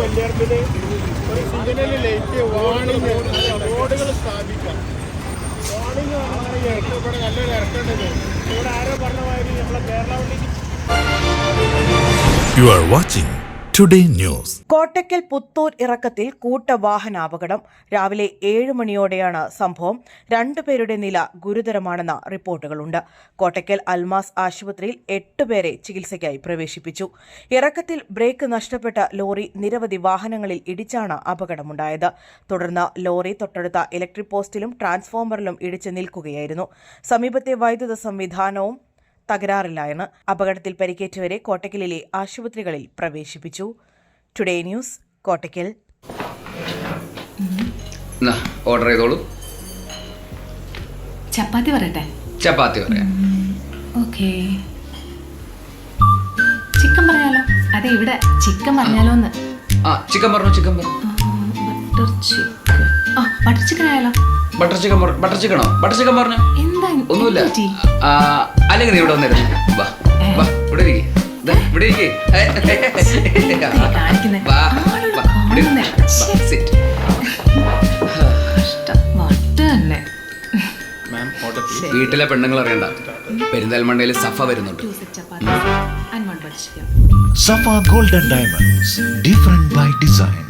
വല്യർപ്പിൽ ഒരു signal light warning റോഡുകൾ സ്ഥാപിക്കാം. വാണിംഗ് ഇവിടെ നല്ലൊരു ഇറക്കേണ്ടത്. ഇവിടെ ആരോ പറഞ്ഞ മാതിരി നമ്മളെ You are watching Today news Kottakkal Puthur ഇറക്കത്തിൽ കൂട്ടവാഹനാപകടം. രാവിലെ ഏഴ് മണിയോടെയാണ് സംഭവം. രണ്ടുപേരുടെ നില ഗുരുതരമാണെന്ന റിപ്പോർട്ടുകളുണ്ട്. കോട്ടക്കൽ അൽമാസ് ആശുപത്രിയിൽ എട്ടുപേരെ ചികിത്സയ്ക്കായി പ്രവേശിപ്പിച്ചു. ഇറക്കത്തിൽ ബ്രേക്ക് നഷ്ടപ്പെട്ട ലോറി നിരവധി വാഹനങ്ങളിൽ ഇടിച്ചാണ് അപകടമുണ്ടായത്. തുടർന്ന് ലോറി തൊട്ടടുത്ത ഇലക്ട്രിക് പോസ്റ്റിലും ട്രാൻസ്ഫോമറിലും ഇടിച്ച് നിൽക്കുകയായിരുന്നു. സമീപത്തെ വൈദ്യുത സംവിധാനവും തകരാറിലായെന്ന് അപകടത്തിൽ പരിക്കേറ്റവരെ കോട്ടയ്ക്കലിലെ ആശുപത്രികളിൽ പ്രവേശിപ്പിച്ചു. ടുഡേ ന്യൂസ് കോട്ടയ്ക്കൽ എന്നാ ഓർഡർ ചെയ്തോളൂ. ചപ്പാത്തി പറയട്ടെ? ചപ്പാത്തി പറയാം. ഓക്കേ. ചിക്കൻ പറയാലോ? അതെ ഇവിടെ ചിക്കൻ പറഞ്ഞാലോ എന്ന് ആ ചിക്കൻ പറഞ്ഞു ചിക്കൻ പറഞ്ഞു. Butter chicken. ആ ബട്ടർ ചിക്കൻ ആയാലോ? ബട്ടർ ചിക്കൻ ബട്ടർ ചിക്കനോ ബട്ടർ ചിക്കൻ പറഞ്ഞു? എന്താ ഒന്നുമില്ല. അല്ലെങ്കിൽ നീ ഇവിടെ വന്നിരുന്നു. വാ വാ ഇവിടെ ഇരിക്കേ. ദേ, ഇവിടെ ഇരിക്കേ. വാ, വാ, ഇവിടെ. വീട്ടിലെ പെണ്ണുങ്ങൾ അറിയണ്ട. പെരിന്തൽമണ്ണയിൽ സഫ വരുന്നുണ്ട്. Safa golden diamonds different by butter